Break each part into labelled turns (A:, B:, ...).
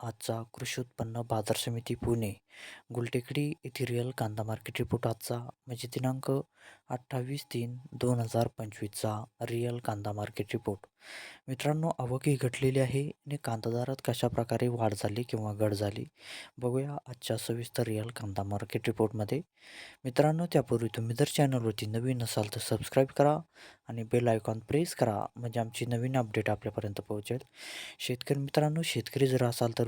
A: आजचा कृषी उत्पन्न बाजार समिती पुणे. गुलटेकडी येथील रिअल कांदा मार्केट रिपोर्ट आजचा. म्हणजे दिनांक अठ्ठावीस तीन दोन हजार पंचवीसचा रिअल कांदा मार्केट रिपोर्ट मित्रांनो आवक ही घटलेली आहे आणि कांदा दरात कशा प्रकारे वाढ झाली किंवा घट झाली बघूया आजच्या सविस्तर रिअल कांदा मार्केट रिपोर्टमध्ये मित्रांनो त्यापूर्वी तुम्ही जर चॅनलवरती नवीन असाल तर सबस्क्राईब करा आणि बेल आयकॉन प्रेस करा. म्हणजे आमची नवीन अपडेट आपल्यापर्यंत पोहोचेल. शेतकरी मित्रांनो शेतकरी जर असाल तर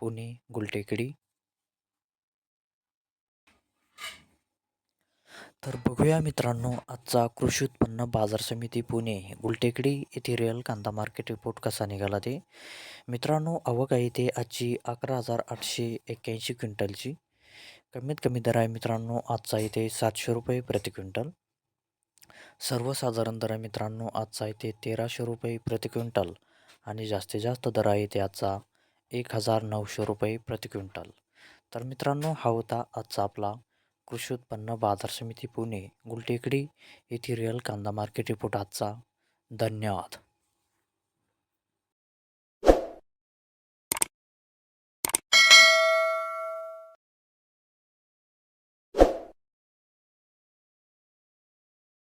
A: पुणे गुलटेकडी. तर बघूया मित्रांनो आजचा कृषी उत्पन्न बाजार समिती पुणे गुलटेकडी येथे रिअल कांदा मार्केट रिपोर्ट कसा निघाला ते? मित्रांनो आवक आहे ते आजची अकरा हजार आठशे एक्क्याऐंशी क्विंटलची. कमीत कमी दर आहे मित्रांनो आजचा इथे सातशे रुपये प्रति क्विंटल. सर्वसाधारण दर आहे मित्रांनो आजचा इथे तेराशे रुपये प्रति क्विंटल. आणि जास्तीत जास्त दर आहे ते आजचा एक हजार नऊशे रुपये प्रति क्विंटल. तर मित्रांनो हा होता आजचा आपला कृषी उत्पन्न बाजार समिती पुणे गुलटेकडी येथे रिअल कांदा मार्केट रिपोर्ट आजचा. धन्यवाद.